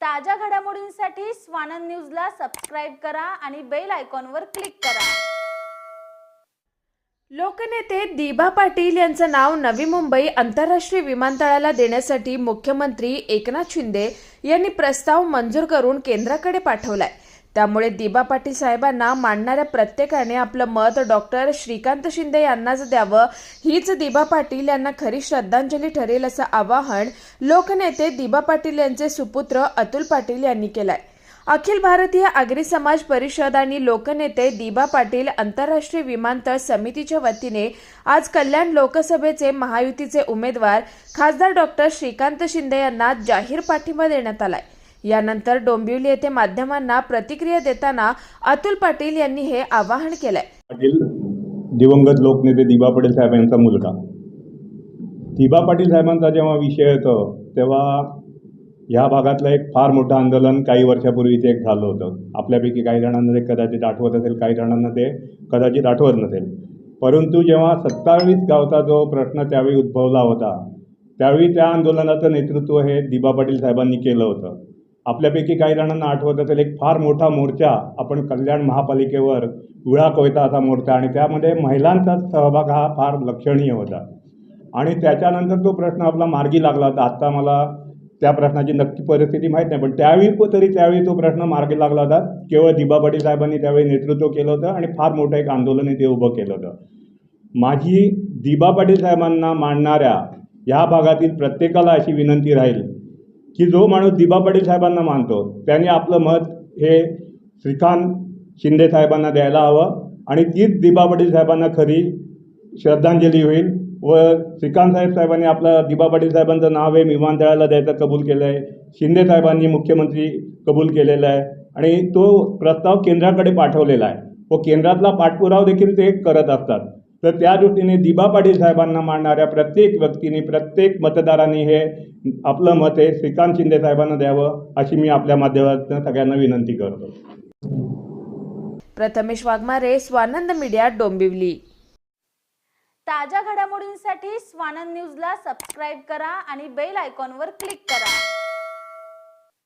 ताज्या घडामोडींसाठी स्वानंद न्यूजला सबस्क्राईब करा आणि बेल आयकॉनवर क्लिक करा. लोकनेते दिभा पाटील यांचं नाव नवी मुंबई आंतरराष्ट्रीय विमानतळाला देण्यासाठी मुख्यमंत्री एकनाथ शिंदे यांनी प्रस्ताव मंजूर करून केंद्राकडे पाठवलाय. त्यामुळे दिबा पाटील साहेबांना मांडणाऱ्या प्रत्येकाने आपलं मत डॉक्टर श्रीकांत शिंदे यांनाच द्यावं. हीच दिबा पाटील यांना खरी श्रद्धांजली ठरेल असं आवाहन लोकनेते दिबा पाटील यांचे सुपुत्र अतुल पाटील यांनी केलंय. अखिल भारतीय आगरी समाज परिषद आणि लोकनेते दिबा पाटील आंतरराष्ट्रीय विमानतळ समितीच्या वतीने आज कल्याण लोकसभेचे महायुतीचे उमेदवार खासदार डॉक्टर श्रीकांत शिंदे यांना जाहीर पाठिंबा देण्यात आलाय. यानंतर डोंबिवली येथे माध्यमांना प्रतिक्रिया देताना अतुल पाटील यांनी हे आवाहन केलंय. पाटील दिवंगत लोकनेते दिबा पाटील साहेब यांचा मुलगा. दिबा पाटील साहेबांचा जेव्हा विषय येतो तेव्हा ह्या भागातलं एक फार मोठं आंदोलन काही वर्षापूर्वी इथे एक झालं होतं. आपल्यापैकी काही जणांना ते कदाचित आठवत असेल काही जणांना ते कदाचित आठवत नसेल. परंतु जेव्हा सत्तावीस गावचा जो प्रश्न त्यावेळी उद्भवला होता त्यावेळी त्या आंदोलनाचं नेतृत्व हे दिबा पाटील साहेबांनी केलं होतं. आपल्यापैकी काही जणांना आठवत असेल एक फार मोठा मोर्चा आपण कल्याण महापालिकेवर विळा कोयता असा मोर्चा आणि त्यामध्ये महिलांचा सहभाग हा फार लक्षणीय होता. आणि त्याच्यानंतर तो प्रश्न आपला मार्गी लागला होता. आत्ता मला त्या प्रश्नाची नक्की परिस्थिती माहीत नाही पण त्यावेळी तरी त्यावेळी तो प्रश्न मार्गी लागला होता. केवळ दिबा पाटील साहेबांनी त्यावेळी नेतृत्व केलं होतं आणि फार मोठं एक आंदोलन ते उभं केलं होतं. माझी दिबा पाटील साहेबांना मांडणाऱ्या या भागातील प्रत्येकाला अशी विनंती राहील की जो माणूस दिबा पाटील साहेबांना मानतो त्याने आपलं मत हे श्रीकांत शिंदे साहेबांना द्यायला हवं आणि तीच दिबा पाटील साहेबांना खरी श्रद्धांजली होईल व श्रीकांत साहेब साहेबांनी आपलं दिबा पाटील साहेबांचं नाव हे विमानतळाला द्यायचं कबूल केलं आहे शिंदे साहेबांनी मुख्यमंत्री कबूल केलेला आहे आणि तो प्रस्ताव केंद्राकडे पाठवलेला आहे. व केंद्रातला पाठपुरावा देखील ते करत असतात. तर त्या दृष्टीने दिबा पाटील साहेबांना मानणाऱ्या प्रत्येक व्यक्तीने प्रत्येक मतदारांनी हे आपलं मत हे श्रीकांत शिंदे साहेबांना द्यावं अशी मी आपल्या माध्यमातून सगळ्यांना विनंती करतो. प्रथमेश वाघमारे स्वानंद मीडिया डोंबिवली. ताज्या घडामोडींसाठी स्वानंद न्यूजला सबस्क्राईब करा आणि बेल आयकॉनवर क्लिक करा.